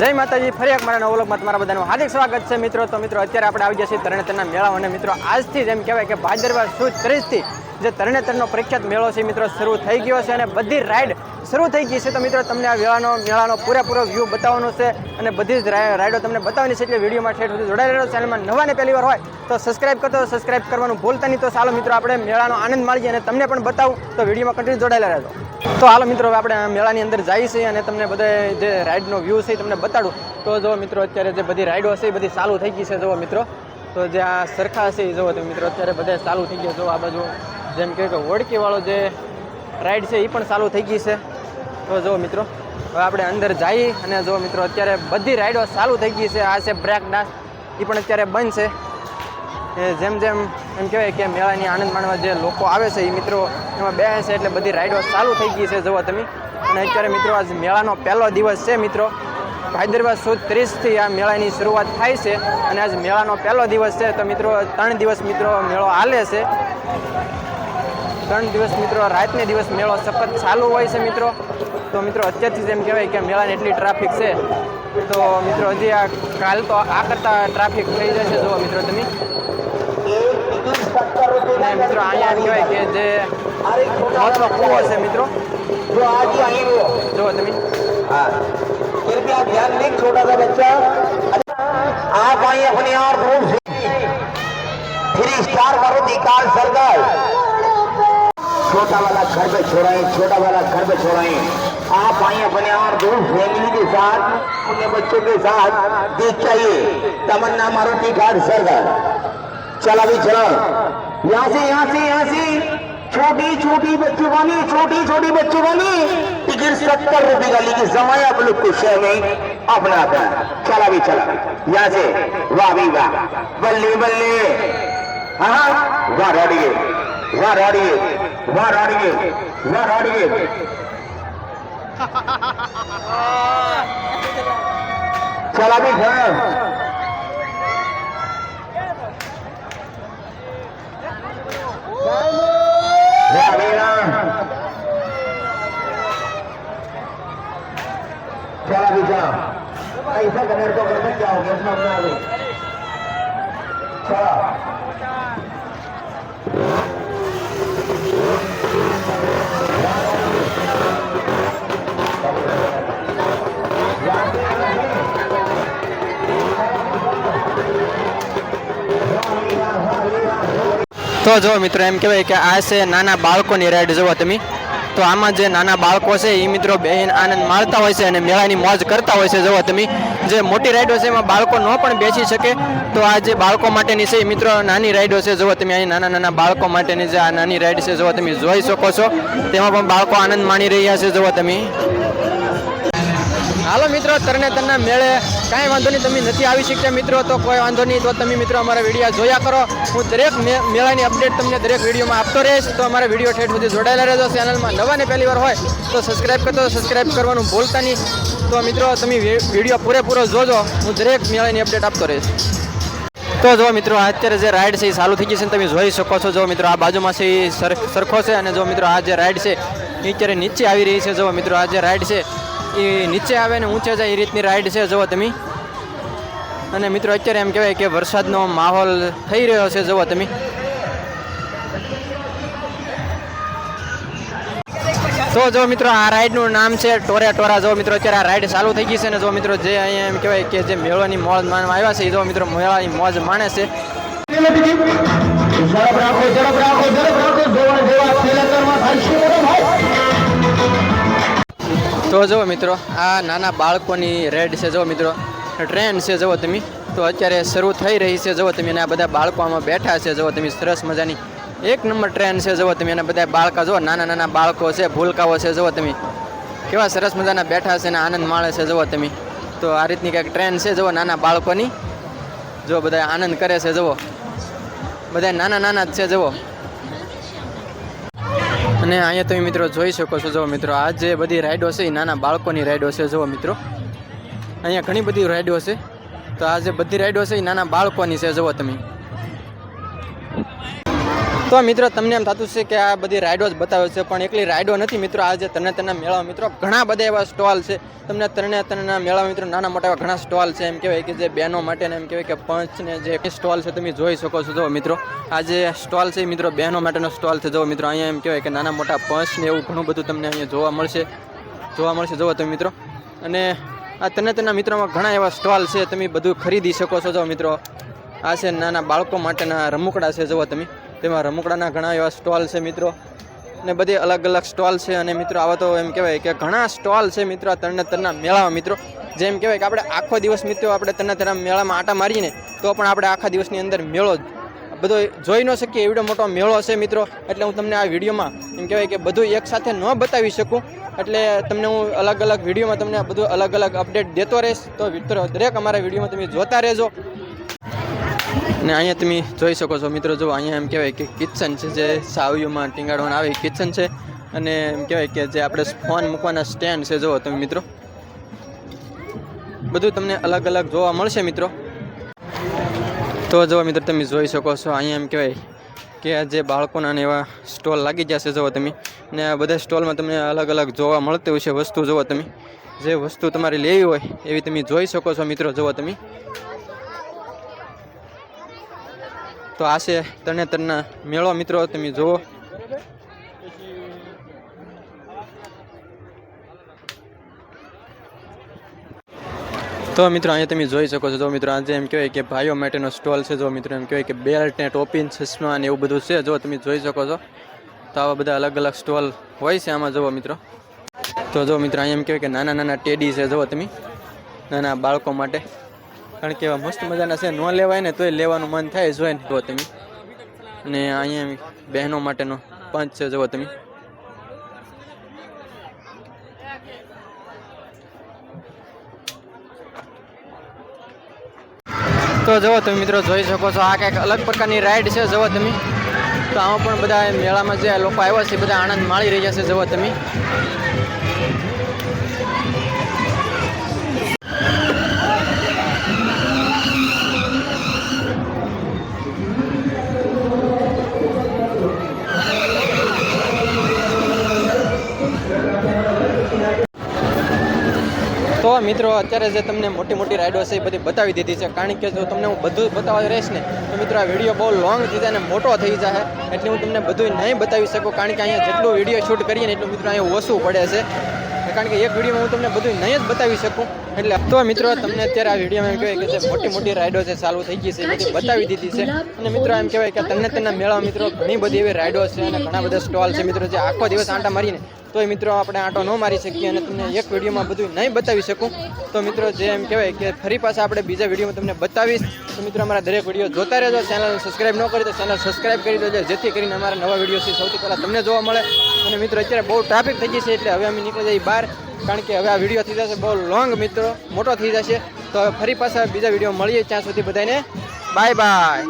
જય માતાજી, ફરી એક મારા નવલોકમાં તમારા બધાનું હાર્દિક સ્વાગત છે મિત્રો. તો મિત્રો, અત્યારે આપણે આવી જશે તરણેતરના મેળા મિત્રો, આજથી એમ કહેવાય કે ભાદરવા સુદ ત્રીસથી જે તરણેતરનો પ્રખ્યાત મેળો છે મિત્રો, શરૂ થઈ ગયો છે અને બધી રાઈડ શરૂ થઈ ગઈ છે. તો મિત્રો, તમને આ મેળાનો મેળાનો પૂરેપૂરો વ્યૂ બતાવવાનો છે અને બધી જ રાઈડો તમને બતાવવાની છે એટલે વિડીયોમાં ઠેઠ સુધી જોડાઈ રહ્યો ચેનલમાં નવા ને પહેલી વાર હોય તો સબસ્ક્રાઈબ કરતો સબસ્ક્રાઈબ કરવાનું ભૂલતા નહીં. તો ચાલો મિત્રો, આપણે મેળાનો આનંદ માણીએ અને તમને પણ બતાવું. તો વિડીયોમાં કન્ટિન્યુ જોડાયેલા રહેજો. તો હાલો મિત્રો આપણે મેળાની અંદર જઈએ છીએ અને તમને બધા જે રાઈડનો વ્યૂ છે એ તમને બતાડું. તો જો મિત્રો, અત્યારે જે બધી રાઈડો છે એ બધી ચાલુ થઈ ગઈ છે. જુઓ મિત્રો, તો જે આ સરખા છે એ જુઓ તો મિત્રો, અત્યારે બધા ચાલુ થઈ ગયા. જો આ બાજુ જેમ કે હોડકીવાળો જે રાઈડ છે એ પણ ચાલુ થઈ ગઈ છે. તો જુઓ મિત્રો, હવે આપણે અંદર જઈએ અને જુઓ મિત્રો, અત્યારે બધી રાઈડો ચાલુ થઈ ગઈ છે. આ છે બ્રેક ડાન્સ એ પણ અત્યારે બંધ છે. એ જેમ જેમ એમ કહેવાય કે મેળાની આનંદ માણવા જે લોકો આવે છે એ મિત્રો એમાં બે છે એટલે બધી રાઈડો ચાલુ થઈ ગઈ છે, જુઓ તમે. અને અત્યારે મિત્રો, આજ મેળાનો પહેલો દિવસ છે મિત્રો. ભાદરવા સુદ ત્રીસથી આ મેળાની શરૂઆત થાય છે. અને આજ મેળાનો પહેલો દિવસ છે. તો મિત્રો, ત્રણ દિવસ મિત્રો મેળો હાલે છે. ત્રણ દિવસ મિત્રો રાતને દિવસ મેળો સખત ચાલુ હોય છે મિત્રો તો મિત્રો અત્યારથી જ એમ કહેવાય કે મેળાની એટલી ટ્રાફિક છે તો મિત્રો હજી આ કાલ તો આ કરતાં ટ્રાફિક થઈ જશે જુઓ મિત્રો તમે અને મિત્રો અહીંયા એમ કહેવાય કે જે મોટો કૂવો છે મિત્રો जो आज ही आई वो જુઓ તમે हाँ कृपया ध्यान दें छोटा सा बच्चा आप आई अपने और रूम से three star Maruti car circle छोटा वाला घर पे छोड़ाए छोटा वाला घर पे छोड़ाए आप आई अपने और दूर फैमिली के साथ, अपने बच्चों के साथ, देख चाहिए तमन्ना मारुति कार सर्कल चला भी चला। यहाँ से यहाँ से यहाँ से। छोटी छोटी बच्चों वाली, छोटी छोटी बच्चों वाली। टिकट सत्तर रुपए का लेकिन समय आप लोग को शहर में। अपना है चला भी चला। यहाँ से। वाह भी वाह। बल्ले बल्ले। हाँ वाह रॉडिए वाह रॉडिए वाह रॉडिए वाह रॉडिए चला भी चला वाह भी वाह चला भी चला ऐसा करने तो कर मत जाओगे अपना अपना आगे चला તો જો મિત્રો એમ કહેવાય કે આ છે નાના બાળકોની રાઈડ જુઓ તમે. તો આમાં જે નાના બાળકો છે એ મિત્રો બહેન આનંદ માણતા હોય છે અને મેળાની મોજ કરતા હોય છે, જુઓ તમે. જે મોટી રાઈડો છે, એમાં બાળકો ન પણ બેસી શકે. તો આ જે બાળકો માટેની છે એ મિત્રો નાની રાઈડો છે, જુઓ તમે. અહીં નાના નાના બાળકો માટેની જે આ નાની રાઈડ છે, જુઓ તમે જોઈ શકો છો. તેમાં પણ બાળકો આનંદ માણી રહ્યા છે, જુઓ તમે. હાલો મિત્રો તરણેતરના મેળે કાંઈ વાંધો નહીં, તમે નથી આવી શકતા મિત્રો, તો કોઈ વાંધો નહીં, તો તમે મિત્રો અમારા વીડિયો જોયા કરો. હું દરેક મેળાની અપડેટ તમને દરેક વિડીયોમાં આપતો રહીશ, તો અમારા વીડિયો ઠેઠ સુધી જોડાયેલા રહેજો. ચેનલમાં નવા ને પહેલી વાર હોય, તો સબસ્ક્રાઈબ કરતો સબસ્ક્રાઇબ કરવાનું ભૂલતા નહીં. તો મિત્રો, તમે વીડિયો પૂરેપૂરો જોજો, હું દરેક મેળાની અપડેટ આપતો રહીશ. તો જો મિત્રો, અત્યારે જે રાઈડ છે એ ચાલુ થઈ ગઈ છે તમે જોઈ શકો છો. જો મિત્રો, આ બાજુમાં છે એ સરખો છે અને જો મિત્રો, આ જે રાઈડ છે એ અત્યારે નીચે આવી રહી છે. જો મિત્રો, આ જે રાઈડ છે એ નીચે આવે ને ઊંચે જાય એ રીતની રાઈડ છે, જુઓ તમે. અને મિત્રો, અત્યારે એમ કહેવાય કે વરસાદનો માહોલ થઈ રહ્યો છે, જુઓ તમે. તો જો મિત્રો, આ રાઈડનું નામ છે ટોરે ટોરા. જો મિત્રો, અત્યારે આ રાઈડ ચાલુ થઈ ગઈ છે ને જો મિત્રો, જે અહીંયા એમ કહેવાય કે જે મેળવાની મોજ માણવા આવ્યા છે, એ જો મિત્રો, મેળવાની મોજ માણે છે. ઝડપ રાખો ઝડપ રાખો ઝડપ રાખો. જોવા જેવા તો જુઓ મિત્રો, આ નાના બાળકોની રેડ છે, જુઓ મિત્રો. ટ્રેન છે, જુઓ તમે. તો અત્યારે શરૂ થઈ રહી છે, જુઓ તમે. આ બધા બાળકો આમાં બેઠા છે, જુઓ તમે. સરસ મજાની એક નંબર ટ્રેન છે, જુઓ તમે. અને બધા બાળકા, જુઓ, નાના નાના બાળકો છે, ભૂલકાઓ છે, જુઓ તમે. કેવા સરસ મજાના બેઠા છે અને આનંદ માણે છે, જુઓ તમે. તો આ રીતની કંઈક ટ્રેન છે, જુઓ, નાના બાળકોની. જુઓ, બધા આનંદ કરે છે, જુઓ. બધા નાના નાના જ છે, જુઓ. અને અહીંયા તમે મિત્રો જોઈ શકો છો, જુઓ મિત્રો, આ જે બધી રાઈડો છે, એ નાના બાળકોની રાઈડો છે, જુઓ મિત્રો. અહીંયા ઘણી બધી રાઈડો છે. તો આ જે બધી રાઈડો છે, એ નાના બાળકોની છે, જુઓ તમે. તો મિત્રો, તમને એમ થતું છે કે આ બધી રાઇડો જ બતાવે છે, પણ એકલી રાઇડો નથી મિત્રો. આજે તને તેના મેળા મિત્રો ઘણા બધા એવા સ્ટોલ છે. તમને તરણેતરના મેળા મિત્રો નાના મોટા એવા ઘણા સ્ટોલ છે. એમ કહેવાય કે જે બહેનો માટે એમ કહેવાય કે પંચ ને જે સ્ટોલ છે તમે જોઈ શકો છો. જો મિત્રો આ જે સ્ટોલ છે મિત્રો, બહેનો માટેનો સ્ટોલ છે. જો મિત્રો, અહીંયા એમ કહેવાય કે નાના મોટા પંચ ને એવું ઘણું બધું તમને અહીંયા જોવા મળશે. જોવા મળશે. જોવો તમે મિત્રો. અને આ તને તેના મિત્રોમાં ઘણા એવા સ્ટોલ છે. તમે બધું ખરીદી શકો છો. જો મિત્રો, આ છે નાના બાળકો માટેના રમકડા છે. જુઓ તમે. તેમાં રમકડાના ઘણા એવા સ્ટોલ છે મિત્રો. ને બધી અલગ અલગ સ્ટોલ છે અને મિત્રો આવા તો એમ કહેવાય કે ઘણા સ્ટોલ છે મિત્રો આ તરણેતરના મેળામાં મિત્રો. જેમ કહેવાય કે આપણે આખો દિવસ મિત્રો આપણે તરણેતરના મેળામાં આટા મારીને તો પણ આપણે આખા દિવસની અંદર મેળો બધો જોઈ ન શકીએ એવડો મોટો મેળો છે મિત્રો. એટલે હું તમને આ વિડીયોમાં એમ કહેવાય કે બધું એકસાથે ન બતાવી શકું. એટલે તમને હું અલગ અલગ વિડીયોમાં તમને બધું અલગ અલગ અપડેટ દેતો રહીશ. તો મિત્રો દરેક અમારા વિડીયોમાં તમે જોતા રહેજો. ને અહીંયા તમે જોઈ શકો છો મિત્રો, જો અહીંયા એમ કહેવાય કે કિચન છે, જે સાવયુમાં ટીંગાડવાનું આવે કિચન છે. અને એમ કહેવાય કે જે આપણે ફોન મૂકવાના સ્ટેન્ડ છે, જુઓ તમે મિત્રો. બધું તમને અલગ અલગ જોવા મળશે મિત્રો. તો જો મિત્રો, તમે જોઈ શકો છો અહીંયા એમ કહેવાય કે જે બાળકોના ને એવા સ્ટોલ લાગી જશે જુઓ તમે. ને બધા સ્ટોલમાં તમને અલગ અલગ જોવા મળતી હોય છે વસ્તુ, જુઓ તમે. જે વસ્તુ તમારે લેવી હોય એવી તમે જોઈ શકો છો મિત્રો, જુઓ તમે. તો આ છે તરણેતરના મેળો મિત્રો, તમે જુઓ. તો મિત્રો, અહીંયા તમે જોઈ શકો છો, જો મિત્રો, આજે એમ કહેવાય કે ભાઈઓ માટેનો સ્ટોલ છે, જો મિત્રો, એમ કહેવાય કે બેલ્ટ ને ટોપિન ચશ્મા ને એવું બધું છે, જો તમે જોઈ શકો છો. તો આવા બધા અલગ અલગ સ્ટોલ હોય છે આમાં, જુઓ મિત્રો. તો જો મિત્રો, અહીંયા એમ કહેવાય કે નાના નાના ટેડી છે, જુઓ તમે. નાના બાળકો માટે. કારણ કે મસ્ત મજાના છે. ન લેવાય ને તોય લેવાનું મન થાય, જોઈ ને જુઓ તમે. અને અહીંયા બહેનો માટેનો પંચ છે, જુઓ તમે. તો જુઓ તમે મિત્રો, જોઈ શકો છો, આ કંઈક અલગ પ્રકારની રાઈડ છે, જુઓ તમે. તો આમાં પણ બધા મેળામાં જે લોકો આવ્યા છે, બધા આનંદ માણી રહ્યા છે, જુઓ તમે. તો મિત્રો, અત્યારે જે તમને મોટી મોટી રાઈડો છે એ બધી બતાવી દીધી છે. કારણ કે જો તમને હું બધું બતાવવા રહીશ ને, તો મિત્રો, આ વીડિયો બહુ લોંગ થઈ જાય અને મોટો થઈ જાય. એટલે હું તમને બધું નહીં બતાવી શકું, કારણ કે અહીંયા જેટલું વીડિયો શૂટ કરીએ ને એટલું મિત્રો અહીંયા ઓછું પડે છે. કારણ કે એક વિડીયોમાં હું તમને બધું નહીં જ બતાવી શકું. એટલે તો મિત્રો તમને અત્યારે આ વિડીયોમાં એમ કહેવાય કે જે મોટી મોટી રાઈડો છે, ચાલુ થઈ ગઈ છે બધી બતાવી દીધી છે. અને મિત્રો એમ કહેવાય કે તમને તેના મેળા મિત્રો ઘણી બધી એવી રાઇડો છે અને ઘણા બધા સ્ટોલ છે મિત્રો, જે આખો દિવસ આંટા મારીને. તોય મિત્રો આપણે આંટો ન મારી શકીએ અને તમને એક વિડીયોમાં બધું નહીં બતાવી શકું. તો મિત્રો જે એમ કહેવાય કે ફરી પાછા આપણે બીજા વિડીયોમાં તમને બતાવીશ. તો મિત્રો અમારા દરેક વીડિયો જોતા રહેજો. ચેનલ સબસ્ક્રાઇબ ન કરી તો ચેનલ સબસ્ક્રાઈબ કરી દેજો, જેથી કરીને અમારા નવા વીડિયો છે સૌથી પહેલાં તમને જોવા મળે. અને મિત્રો અત્યારે બહુ ટ્રાફિક થઈ ગઈ છે, એટલે હવે અમે નીકળી જઈએ બહાર. કારણ કે હવે આ વીડિયો થઈ જશે બહુ લોંગ મિત્રો, મોટો થઈ જશે. તો હવે ફરી પાછા બીજા વીડિયો મળીએ. ત્યાં સુધી બધાને બાય બાય